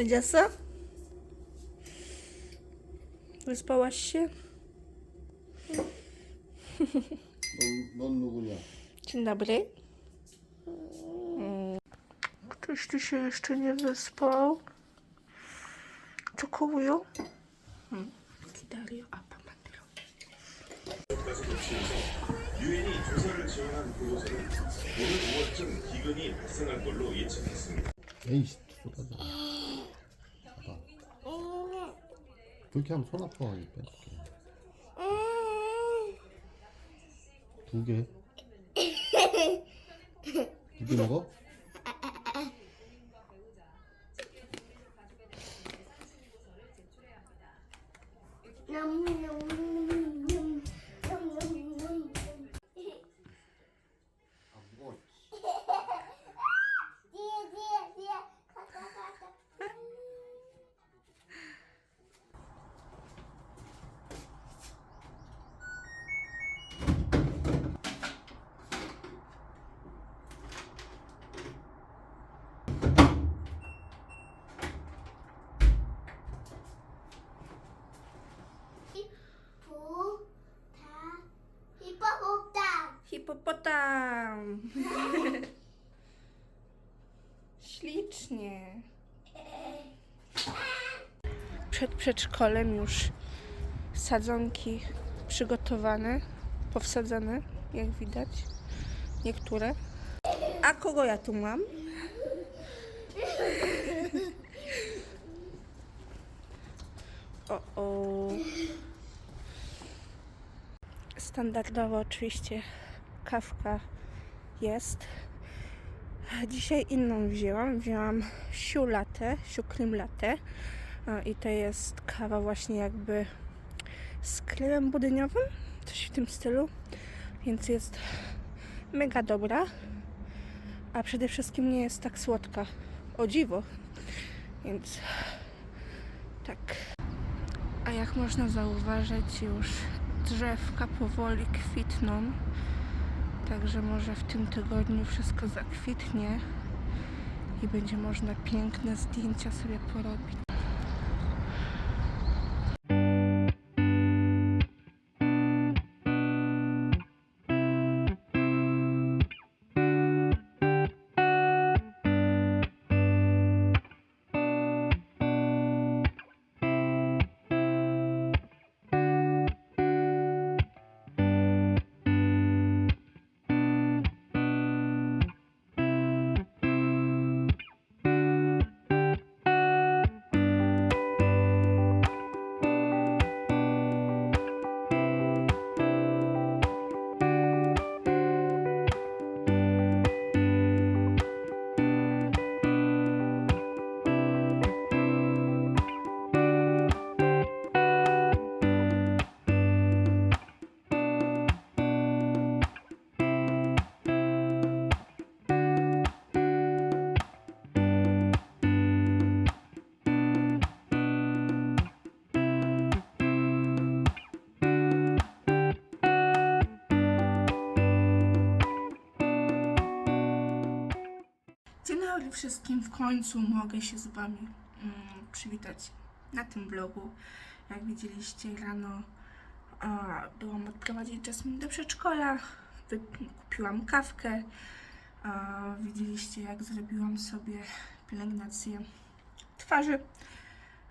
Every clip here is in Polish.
잘 잤어? wyspałaś się? 넌, 넌 누구냐? Dzień dobry. Mm. Ktoś tu się jeszcze nie wyspał? Czokołują? Hmm. 기다려. 아빠 만들어. 유엔이 조사를 지원한 그곳에는 오늘 5월쯤 기근이 발생할 걸로 예측했습니다. 에이씨 쏟아 그렇게 하면 손 아파 이 빼줄게 두개. 두 개 먹어? Hipopotam. Ślicznie. Przed przedszkolem już sadzonki przygotowane, powsadzane, jak widać. Niektóre. A kogo ja tu mam? O, o. Standardowo oczywiście kawka jest. Dzisiaj inną wzięłam. Wzięłam siu latte, siu cream latte. I to jest kawa właśnie jakby z kremem budyniowym, coś w tym stylu. Więc jest mega dobra. A przede wszystkim nie jest tak słodka. O dziwo. Więc tak. A jak można zauważyć, już drzewka powoli kwitną. Także może w tym tygodniu wszystko zakwitnie i będzie można piękne zdjęcia sobie porobić. Wszystkim. W końcu mogę się z Wami mm, przywitać na tym vlogu. Jak widzieliście rano a, byłam odprowadzić Jasmine do przedszkola. Kupiłam kawkę. A, widzieliście jak zrobiłam sobie pielęgnację twarzy.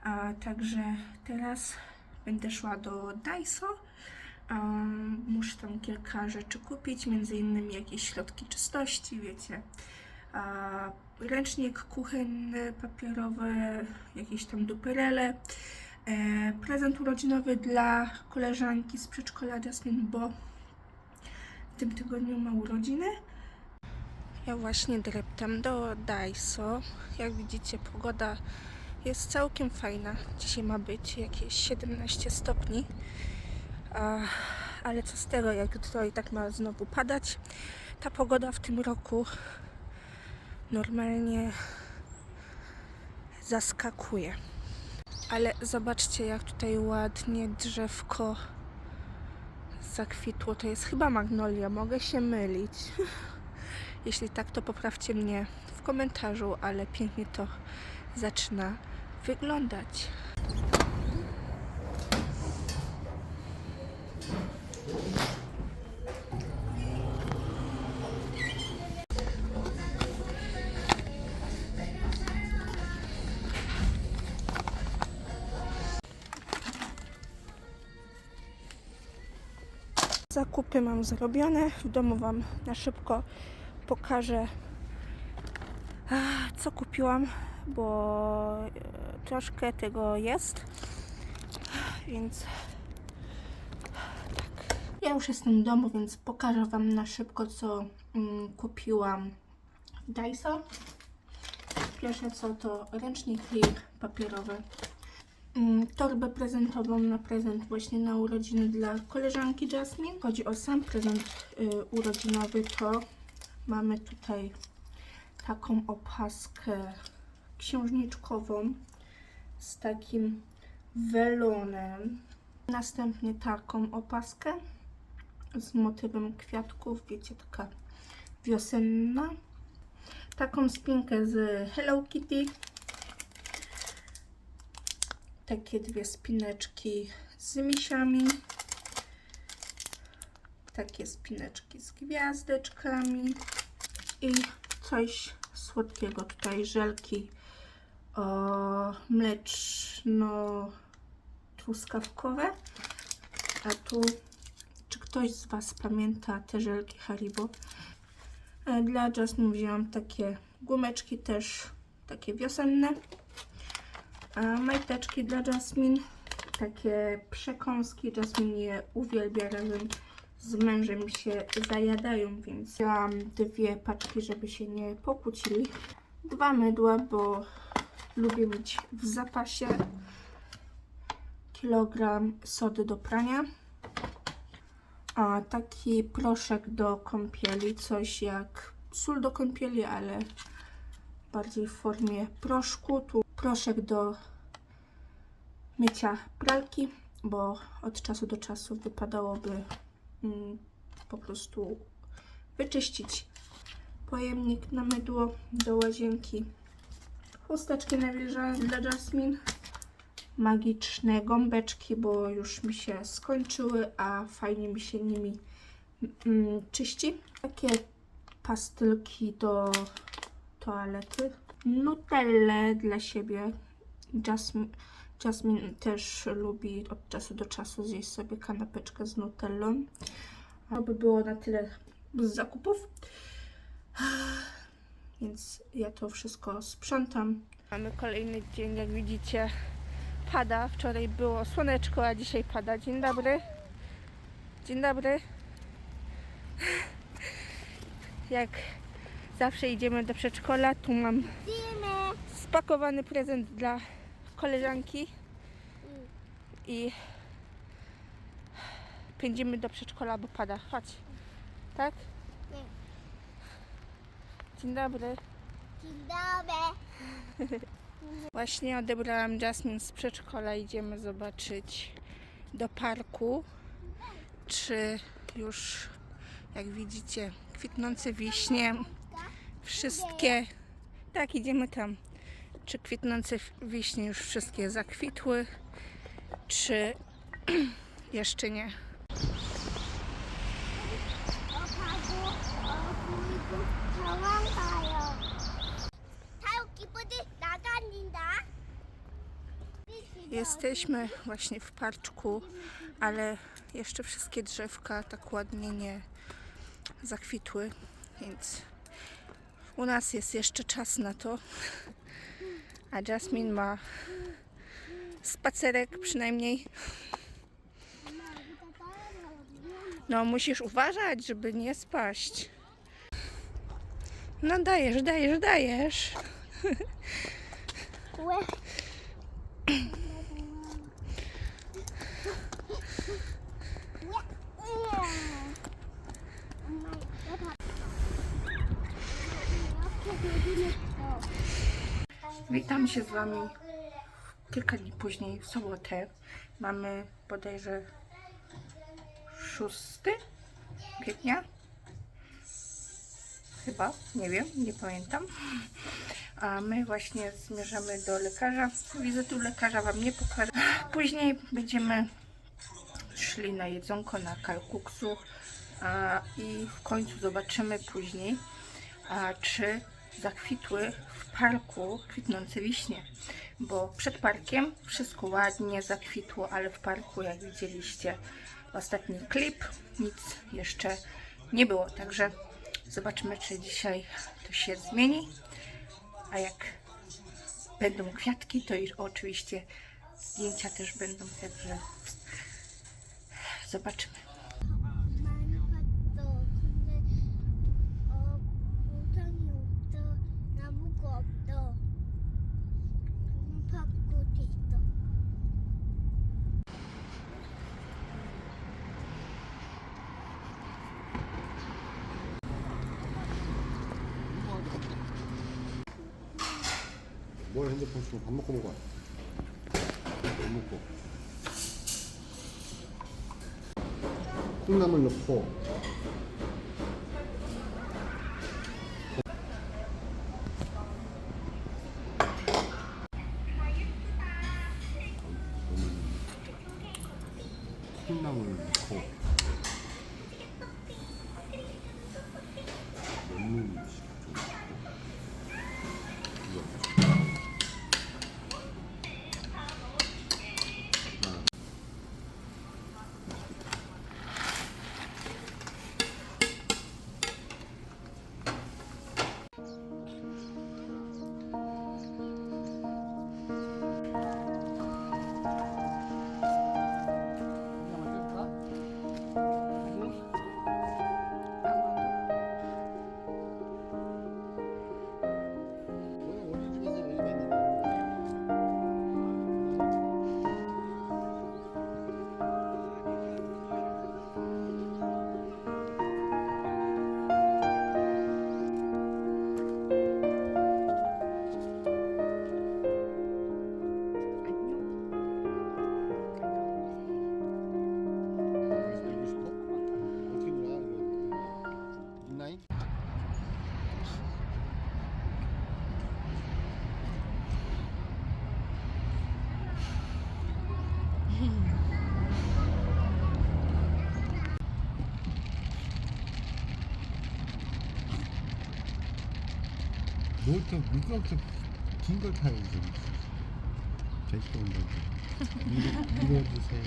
A, także teraz będę szła do Daiso. Um, muszę tam kilka rzeczy kupić, między innymi jakieś środki czystości, wiecie ręcznik kuchenny, papierowy, jakieś tam duperele, e, prezent urodzinowy dla koleżanki z przedszkola Jasmine, bo w tym tygodniu ma urodziny. Ja właśnie dreptam do Daiso. Jak widzicie, pogoda jest całkiem fajna. Dzisiaj ma być jakieś 17 stopni. Ale co z tego, jak jutro i tak ma znowu padać. Ta pogoda w tym roku normalnie zaskakuje. Ale zobaczcie, jak tutaj ładnie drzewko zakwitło. To jest chyba magnolia, mogę się mylić. Jeśli tak, to poprawcie mnie w komentarzu, ale pięknie to zaczyna wyglądać. Zakupy mam zrobione. W domu Wam na szybko pokażę, co kupiłam, bo e, troszkę tego jest. Więc tak. Ja już jestem w domu, więc pokażę Wam na szybko, co mm, kupiłam w Daiso. Pierwsze co to ręcznik clear papierowy. Mm, torbę prezentową na prezent właśnie na urodziny dla koleżanki Jasmine. Chodzi o sam prezent y, urodzinowy, to mamy tutaj taką opaskę księżniczkową z takim welonem. Następnie taką opaskę z motywem kwiatków, wiecie, taka wiosenna. Taką spinkę z Hello Kitty takie dwie spineczki z misiami, takie spineczki z gwiazdeczkami i coś słodkiego tutaj, żelki o, mleczno-truskawkowe. A tu, czy ktoś z Was pamięta te żelki Haribo? E, Dla Jasmine wzięłam takie gumeczki też, takie wiosenne. Majteczki dla Jasmine, takie przekąski. Jasmine je uwielbia razem z mężem się zajadają, więc wzięłam dwie paczki, żeby się nie pokłócili. Dwa mydła, bo lubię mieć w zapasie. Kilogram sody do prania. A taki proszek do kąpieli, coś jak sól do kąpieli, ale bardziej w formie proszku. Tu proszek do mycia pralki, bo od czasu do czasu wypadałoby mm, po prostu wyczyścić pojemnik na mydło do łazienki. Chusteczki nawilżane dla Jasmine. Magiczne gąbeczki, bo już mi się skończyły, a fajnie mi się nimi mm, czyści. Takie pastylki do toalety. Nutelle dla siebie. Jasmine, Jasmine też lubi od czasu do czasu zjeść sobie kanapeczkę z nutellą. To by było na tyle z zakupów. Więc ja to wszystko sprzątam. Mamy kolejny dzień, jak widzicie. Pada. Wczoraj było słoneczko, a dzisiaj pada. Dzień dobry. Dzień dobry. Jak zawsze idziemy do przedszkola, tu mam spakowany prezent dla koleżanki i pędzimy do przedszkola, bo pada. Chodź. Tak? Dzień dobry. Dzień dobry. Właśnie odebrałam Jasmine z przedszkola. Idziemy zobaczyć do parku, czy już, jak widzicie, kwitnące wiśnie, wszystkie. Tak, idziemy tam. Czy kwitnące wiśnie już wszystkie zakwitły, czy jeszcze nie. Jesteśmy właśnie w parczku, ale jeszcze wszystkie drzewka tak ładnie nie zakwitły, więc u nas jest jeszcze czas na to. A Jasmine ma spacerek przynajmniej. No, musisz uważać, żeby nie spaść. No dajesz, dajesz, dajesz. Witam się z Wami kilka dni później, w sobotę. Mamy bodajże 6 kwietnia. Chyba, nie wiem, nie pamiętam. A my właśnie zmierzamy do lekarza. Wizytu lekarza Wam nie pokażę. Później będziemy szli na jedzonko, na kalkuksu a, i w końcu zobaczymy później, a, czy zakwitły w parku kwitnące wiśnie. Bo przed parkiem wszystko ładnie zakwitło, ale w parku, jak widzieliście, ostatni klip, nic jeszcze nie było. Także zobaczymy, czy dzisiaj to się zmieni. A jak będą kwiatki, to i oczywiście zdjęcia też będą, także zobaczymy. 뭘 핸드폰 쓰고 밥 먹고 먹어. 밥 먹고. 콩나물 넣고. 콩나물 넣고. 뭘또 미끄럼틀 긴걸 타야지 제주도 온다고 밀어주세요